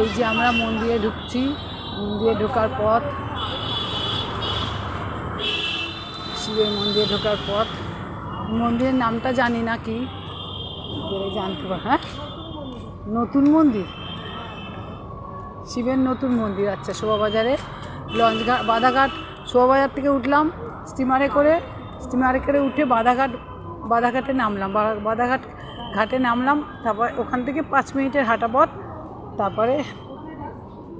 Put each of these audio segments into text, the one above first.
এই যে আমরা মন্দিরে ঢুকছি। মন্দিরে ঢোকার পথ। শিবের মন্দিরে ঢোকার পথ। মন্দিরের নামটা জানি না কি। জানতে পার হ্যাঁ? নতুন মন্দির। শিবের নতুন মন্দির আচ্ছা শোভাবাজারে। লঞ্চ ঘাট বাধাঘাট শোভাবাজার থেকে উঠলাম। স্টিমারে করে স্টিমারে করে উঠে বাধাঘাট, বাধাঘাটে নামলাম। বাধাঘাট ঘাটে নামলাম। তারপর ওখান থেকে পাঁচ মিনিটের হাঁটা পথ। তারপরে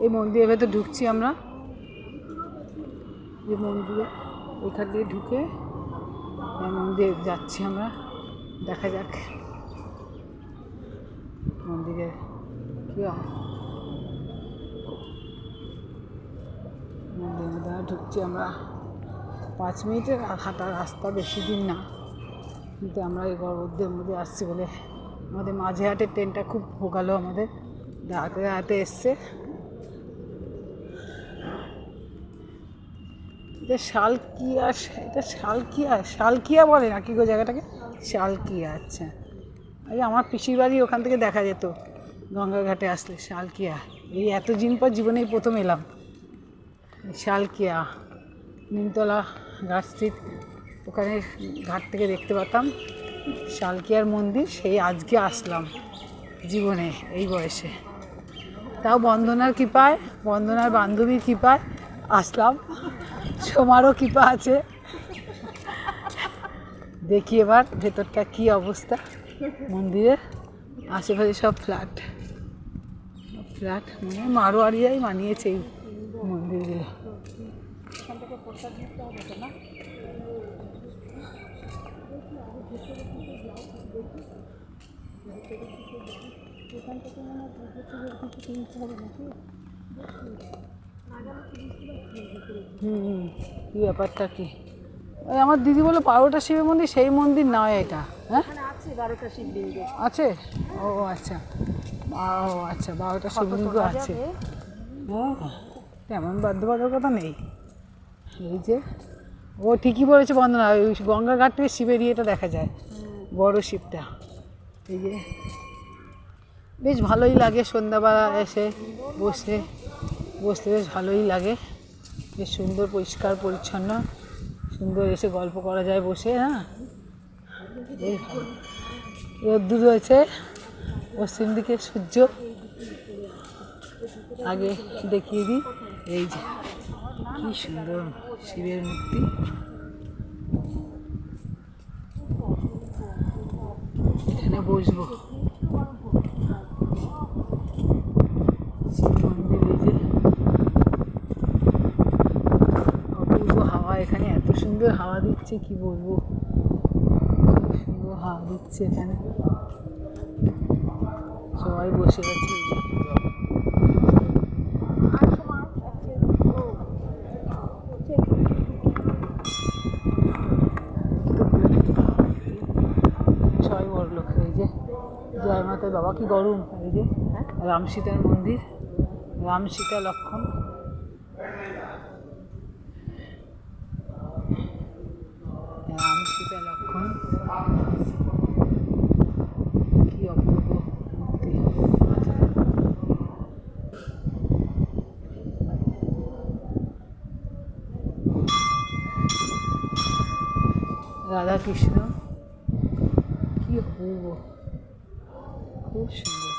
এই মন্দিরের ভেতর ঢুকছি আমরা। এই মন্দিরে, ওইখান দিয়ে ঢুকে মন্দিরে যাচ্ছি আমরা। দেখা যাক মন্দিরে কী মন্দিরের মধ্যে ঢুকছি আমরা। পাঁচ মিনিটের হাঁটা রাস্তা বেশি দিন না। কিন্তু আমরা এই গর্ভদের মধ্যে আসছি বলে আমাদের মাঝে হাটের ট্রেনটা খুব ভোগালো আমাদের। দাঁড়াতে দাঁড়াতে এসছে এটা শালকিয়া এটা শালকিয়া শালকিয়া বলে নাকি গো জায়গাটাকে শালকিয়া আচ্ছা আরে আমার পিসির বাড়ি ওখান থেকে দেখা যেত। গঙ্গার ঘাটে আসলে শালকিয়া এই এত দিন পর জীবনেই প্রথম এলাম। শালকিয়া নিমতলা ঘাট স্ট্রিট ওখানে ঘাট থেকে দেখতে পেতাম শালকিয়ার মন্দির, সেই আজকে আসলাম জীবনে এই বয়সে। তাও বন্দনার কৃপায়, বন্দনার বান্ধবীর কৃপায় আসলাম। সোমারও কৃপা আছে। দেখি এবার ভেতরটা কী অবস্থা। মন্দিরের আশেপাশে সব ফ্ল্যাট। ফ্ল্যাট মানে মারোয়ারিয়াই মানিয়েছে এই মন্দিরগুলো। হুম হুম কী ব্যাপারটা কি? ওই আমার দিদি বলো বারোটা শিবের মন্দির সেই মন্দির নয় এটা হ্যাঁ? আছে বারোটা শিবলিঙ্গ আছে? ও আচ্ছা। ও আচ্ছা বারোটা শিবলিঙ্গ আছে। হ্যাঁ তেমন বাধ্যবাধকতা নেই। এই যে ও ঠিকই বলেছে বন্দনা ওই গঙ্গা ঘাট থেকে শিবের ইয়েটা দেখা যায় বড় শিবটা। এই যে বেশ ভালোই লাগে সন্ধ্যাবেলা এসে বসে, বসতে বেশ ভালোই লাগে। বেশ সুন্দর, পরিষ্কার, পরিচ্ছন্ন, সুন্দর এসে গল্প করা যায় বসে হ্যাঁ? রোদ্দুর রয়েছে, পশ্চিম দিকে সূর্য। আগে দেখিয়ে দিই, এই যে কি সুন্দর শিবের মূর্তি। এখানে বসবো শিব মন্দির এই যে অপূর্ব হাওয়া এখানে এত সুন্দর হাওয়া দিচ্ছে, কি বলব? সুন্দর হাওয়া দিচ্ছে এখানে। সবাই বসে যে। সবাই বড় লোক এই যে জয় মাতার বাবা, কি গরম। এই যে রাম সীতার মন্দির রাম সীতা লক্ষণ রাম সীতা লক্ষণ কি অপূর্ব খুব সুন্দর।